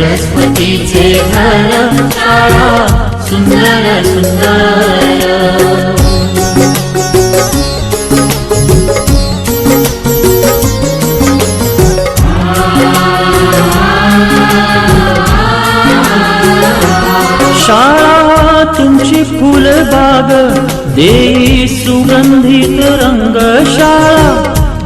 सरस्वतीचे घर शाळा सुंदर सुंदर शाळा तुमची फुलबाग देई सुगंधित रंग शाळा